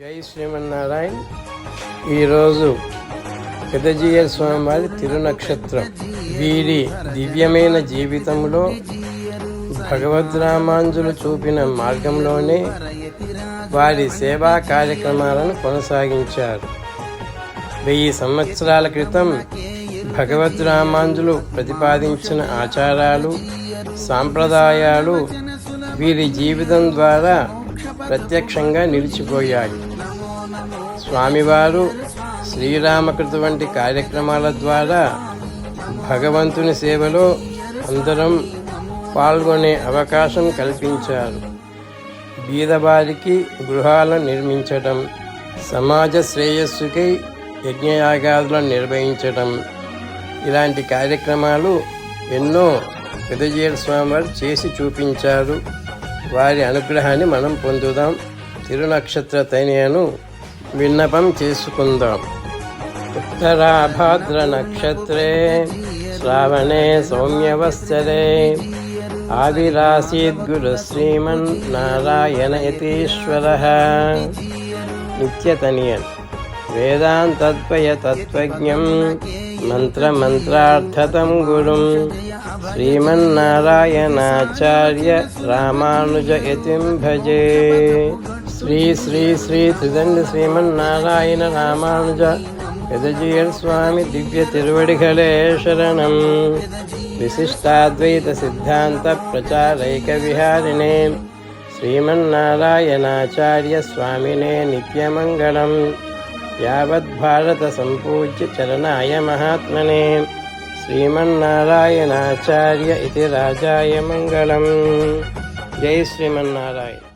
జై శ్రీమన్నారాయణ. ఈరోజు పెద్దజీయ స్వామివారి తిరునక్షత్రం. వీరి దివ్యమైన జీవితంలో భగవద్రామాంజులు చూపిన మార్గంలోనే వారి సేవా కార్యక్రమాలను కొనసాగించారు. వెయ్యి సంవత్సరాల క్రితం భగవద్రామాంజులు ప్రతిపాదించిన ఆచారాలు సాంప్రదాయాలు వీరి జీవితం ద్వారా ప్రత్యక్షంగా నిలిచిపోయాయి. స్వామివారు శ్రీరామకృత వంటి కార్యక్రమాల ద్వారా భగవంతుని సేవలో అందరం పాల్గొనే అవకాశం కల్పించారు. బీదవారికి గృహాలను నిర్మించడం సమాజ శ్రేయస్సుకై యజ్ఞయాగాదులను నిర్వహించడం ఇలాంటి కార్యక్రమాలు ఎన్నో పెదజీర స్వామివారు చేసి చూపించారు. వారి అనుగ్రహాన్ని మనం పొందుదాం. తిరునక్షత్ర తనయను విన్నపం చేసుకుందాం. ఉత్తరాభాద్ర నక్షత్రే శ్రావణే సౌమ్యవత్సరే ఆవిరాసీద్గురు శ్రీమన్ నారాయణ యతీశ్వర నిత్యతనియన్. వేదాంతద్వయ తత్వజ్ఞం మంత్రమంత్రార్థతం గురుం. శ్రీమన్నారాయణాచార్య రామానుజయతిం భజే. శ్రీ శ్రీ శ్రీ త్రిదండి శ్రీమన్నారాయణ రామానుజ యదజీయర్ స్వామి దివ్య తిరువడిகளே శరణం విశిష్టాద్వైత సిద్ధాంత ప్రచారైక విహారిణే శ్రీమన్నారాయణాచార్య స్వామినే నిత్యమంగళం యావద్భారత సంపూజ్య చరణాయ మహాత్మనే